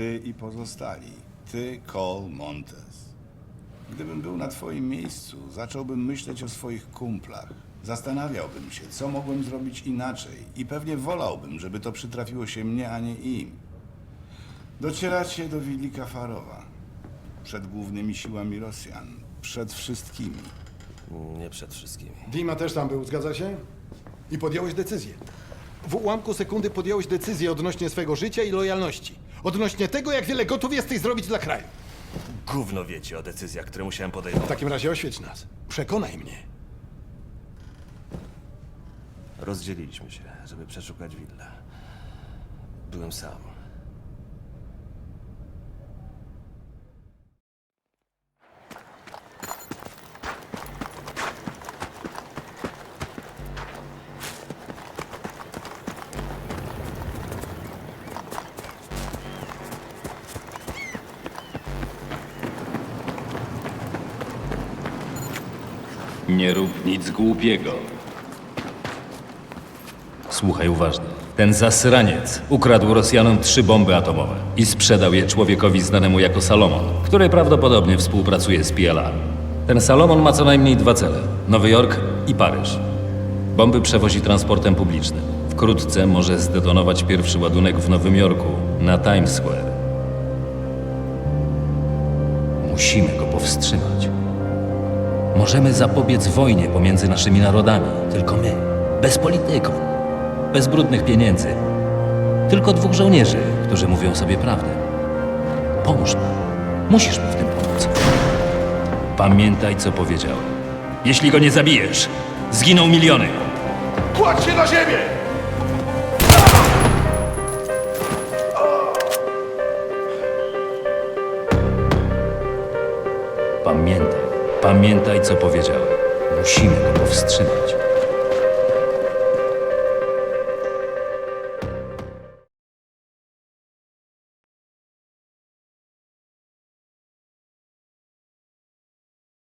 Ty i pozostali. Ty, Cole Montes. Gdybym był na twoim miejscu, zacząłbym myśleć o swoich kumplach. Zastanawiałbym się, co mogłem zrobić inaczej i pewnie wolałbym, żeby to przytrafiło się mnie, a nie im. Docieracie do willi Kafarowa. Przed głównymi siłami Rosjan. Przed wszystkimi. Nie przed wszystkimi. Dima też tam był, zgadza się? I podjąłeś decyzję. W ułamku sekundy podjąłeś decyzję odnośnie swego życia i lojalności. Odnośnie tego, jak wiele gotów jesteś zrobić dla kraju. Gówno wiecie o decyzjach, które musiałem W podejmować. takim razie oświeć nas. Przekonaj mnie. Rozdzieliliśmy się, żeby przeszukać willę. Byłem sam. Nie rób nic głupiego. Słuchaj uważnie. Ten zasraniec ukradł Rosjanom trzy bomby atomowe i sprzedał je człowiekowi znanemu jako Salomon, który prawdopodobnie współpracuje z PLR. Ten Salomon ma co najmniej dwa cele: Nowy Jork i Paryż. Bomby przewozi transportem publicznym. Wkrótce może zdetonować pierwszy ładunek w Nowym Jorku, na Times Square. Musimy go powstrzymać. Możemy zapobiec wojnie pomiędzy naszymi narodami. Tylko my. Bez polityków. Bez brudnych pieniędzy. Tylko dwóch żołnierzy, którzy mówią sobie prawdę. Pomóż mi. Musisz mi w tym pomóc. Pamiętaj, co powiedziałem. Jeśli go nie zabijesz, zginą miliony. Kładź się na ziemię! Pamiętaj. Pamiętaj, co powiedziałem. Musimy go powstrzymać.